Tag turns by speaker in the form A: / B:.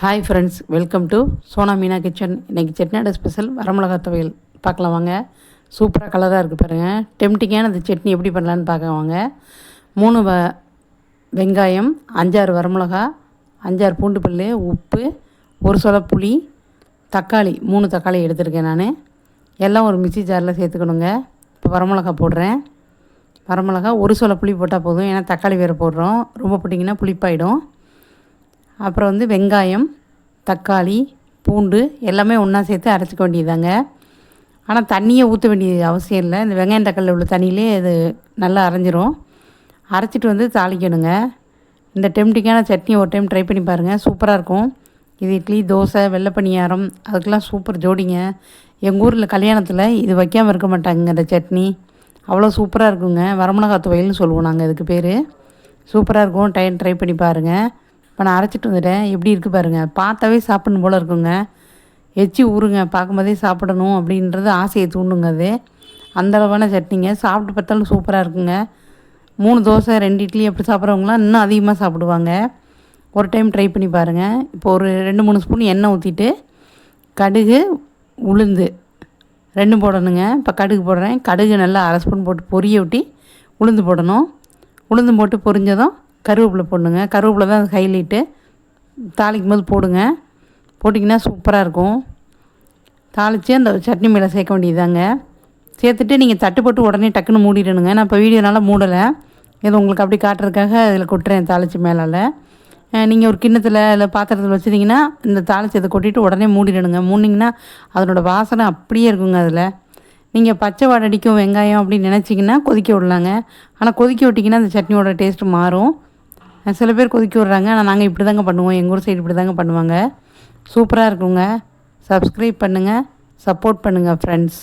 A: Hi friends welcome to Sona Meena kitchen இன்றைக்கி செட்னியோட special வரமிளகா துவையல் பார்க்கலாம் வாங்க. சூப்பராக கலராக இருக்குது பாருங்கள் டெம்டிங்கான அந்த சட்னி எப்படி பண்ணலான்னு பார்க்க வாங்க. மூணு வ வெங்காயம் அஞ்சாறு வரமிளகா அஞ்சாறு பூண்டு பல் உப்பு ஒரு சொல புளி தக்காளி மூணு தக்காளி எடுத்திருக்கேன் நான். எல்லாம் ஒரு மிக்சி ஜாரில் சேர்த்துக்கணுங்க. இப்போ வரமிளகா போடுறேன். வரமிளகா ஒரு சொல புளி போட்டால் போதும். ஏன்னா தக்காளி வேறு போடுறோம். ரொம்ப போட்டிங்கன்னா புளிப்பாயிடும். அப்புறம் வந்து வெங்காயம் தக்காளி பூண்டு எல்லாமே ஒன்றா சேர்த்து அரைச்சிக்க வேண்டியதாங்க ஆனால் தண்ணியை ஊற்ற வேண்டிய அவசியம் இல்லை. இந்த வெங்காயம் தக்காளியில் உள்ள தண்ணியிலே இது நல்லா அரைஞ்சிரும். அரைச்சிட்டு வந்து தாளிக்கணுங்க. இந்த டெம்டிக்கான சட்னி ஒரு டைம் ட்ரை பண்ணி பாருங்கள் சூப்பராக இருக்கும். இது இட்லி தோசை வெள்ளை பணியாரம் அதுக்கெலாம் சூப்பர் ஜோடிங்க. எங்கள் ஊரில் கல்யாணத்தில் இது வைக்காமல் இருக்க மாட்டாங்க இந்த சட்னி. அவ்வளோ சூப்பராக இருக்குங்க. வரமிளகா துவையல்னு சொல்லுவோம் நாங்கள் இதுக்கு பேர். சூப்பராக இருக்கும். டைம் ட்ரை பண்ணி பாருங்கள் இப்போ நான் அரைச்சிட்டு வந்துட்டேன். எப்படி இருக்குது பாருங்கள் பார்த்தாவே சாப்பிடணும் போல் இருக்குங்க. எச்சி ஊறுங்க. பார்க்கும்போதே சாப்பிடணும் அப்படின்றது ஆசையை தூண்டுங்க அது. அந்த அளவான சட்னிங்க. சாப்பிட்டு பார்த்தாலும் சூப்பராக இருக்குங்க. மூணு தோசை ரெண்டு இட்லி அப்படி சாப்பிட்றவங்களாம் இன்னும் அதிகமாக சாப்பிடுவாங்க. ஒரு டைம் ட்ரை பண்ணி பாருங்கள் இப்போ ஒரு ரெண்டு மூணு ஸ்பூன் எண்ணெய் ஊற்றிட்டு கடுகு உளுந்து ரெண்டும் போடணுங்க. இப்போ கடுகு போடுறேன். கடுகு நல்லா அரை ஸ்பூன் போட்டு பொரிய விட்டி உளுந்து போடணும். உளுந்து போட்டு பொரிஞ்சதும் கருவேப்பிலை போடணுங்க. கருவேப்பிலை தான் அது ஹைலைட்டு. தாளிக்கும் போது போடுங்க. போட்டிங்கன்னா சூப்பராக இருக்கும். தாளித்து அந்த சட்னி மேலே சேர்க்க வேண்டியதாங்க சேர்த்துட்டு நீங்கள் தட்டு போட்டு உடனே டக்குன்னு மூடிடணுங்க. நான் இப்போ வீடியோனால மூடலை. இது உங்களுக்கு அப்படி காட்டுறதுக்காக அதில் கொட்டுறேன் தாளித்து மேலால். நீங்கள் ஒரு கிண்ணத்தில் இல்லை பாத்திரத்தில் வச்சுருந்தீங்கன்னா இந்த தாளிச்சதை கொட்டிட்டு உடனே மூடிடணுங்க. மூடிங்கன்னா அதனோட வாசனை அப்படியே இருக்குங்க அதில். நீங்கள் பச்சை வாடடிக்கும் வெங்காயம் அப்படின்னு நினச்சிங்கன்னா கொதிக்க விடலாங்க. ஆனால் கொதிக்க விட்டிங்கன்னா அந்த சட்னியோட டேஸ்ட்டு மாறும். சில பேர் கொதிக்க விட்றாங்க. ஆனால் நாங்கள் இப்படி தாங்க பண்ணுவோம். எங்கள் ஊர் சைடு இப்படி தாங்க பண்ணுவாங்க. சூப்பராக இருக்குங்க. சப்ஸ்கிரைப் பண்ணுங்கள் சப்போர்ட் பண்ணுங்கள் ஃப்ரெண்ட்ஸ்